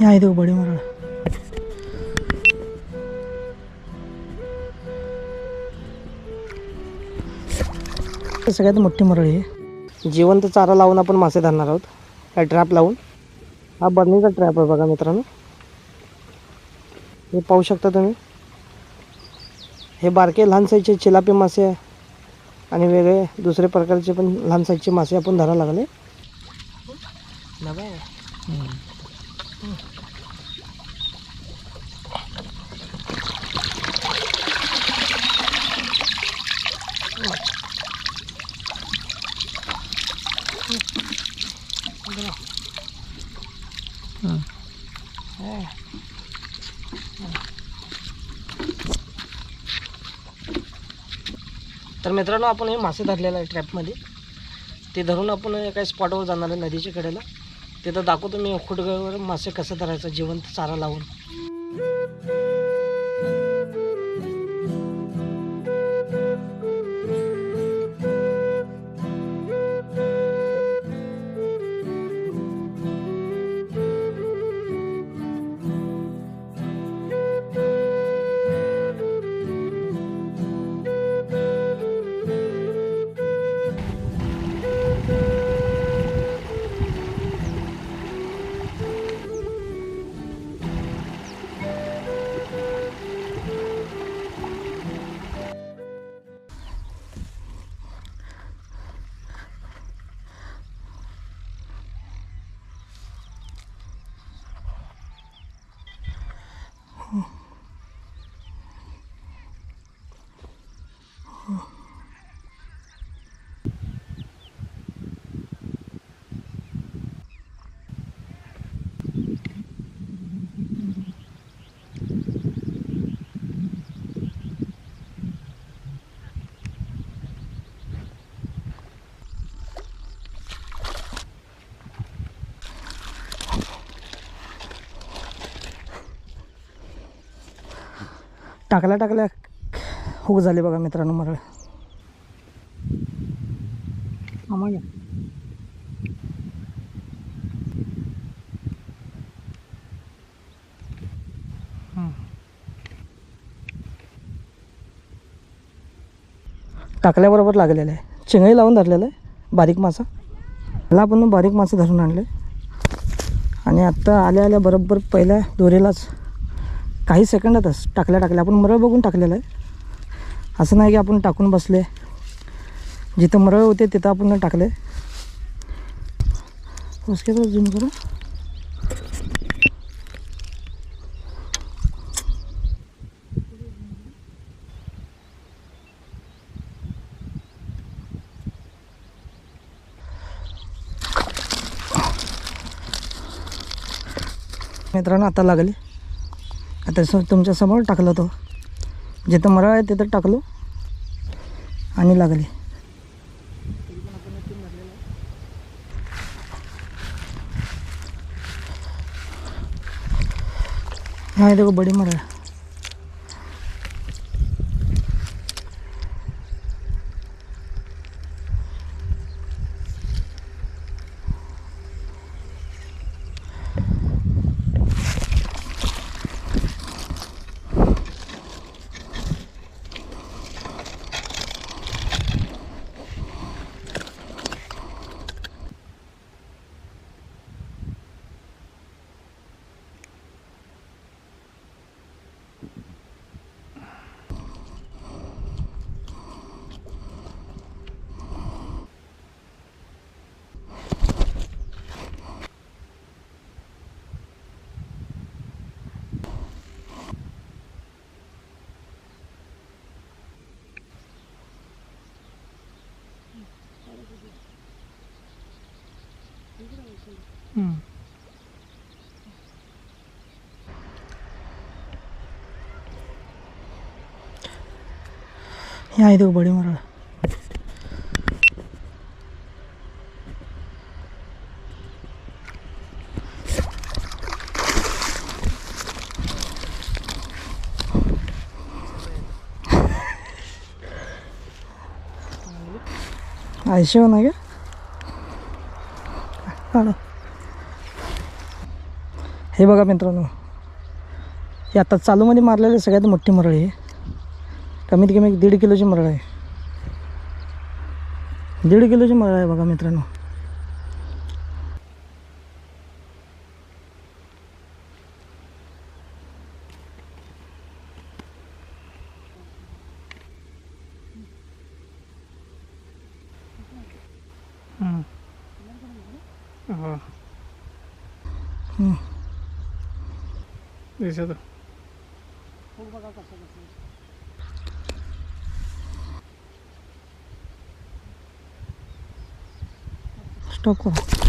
हे आहे बडी मरळ सगळ्यात मोठी मरळ आहे. जिवंत चारा लावून आपण मासे धरणार आहोत. काय ट्रॅप लावून? हा बर्नीचा ट्रॅप आहे बघा मित्रांनो. हे पाहू शकता तुम्ही. हे बारके लहान साईजचे चिलापी मासे आणि वेगळे दुसरे प्रकारचे पण लहान साईजचे मासे आपण धरायला लागले. नवा तर मित्रांनो आपण हे मासे धरलेलं आहे ट्रॅपमध्ये ते धरून आपण एका स्पॉटवर जाणार आहे नदीच्या कडेला. तिथं दाखवतो मी खुडगवर मासे कसं धरायचं जिवंत चारा लावून. टाकल्या टाकल्या हुक झाले बघा मित्रांनो मरळ. आम्हाला. टाकल्याबरोबर लागलेलं आहे. चिंगळी लावून धरलेलं आहे. बारीक मासा. मला आपण बारीक मासे धरून आणले. आणि आत्ता आल्या आल्या बरोबर पहिल्या दोरीलाच काही सेकंदातच टाकल्या टाकल्या आपण मरळ बघून टाकलेलं आहे. असं नाही की आपण टाकून बसले. जिथं मरळ होते तिथं आपण टाकले. उसके तर झूम करू. मित्रांनो आता लागली. आता स तुमच्यासमोर टाकलं तो. जिथं मरळ आहे तिथं टाकलो. आणि लागले. हा देखो बडी मरळ. हे आहे देखो बडी मरळ ऐंशी होणार का काढा हे बघा मित्रांनो हे आता चालूमध्ये मारलेले सगळ्यात मोठी मरळ आहे. कमीत कमी एक दीड किलोची मरळ आहे. दीड किलोची मरळ आहे बघा मित्रांनो. よいしょと。下か。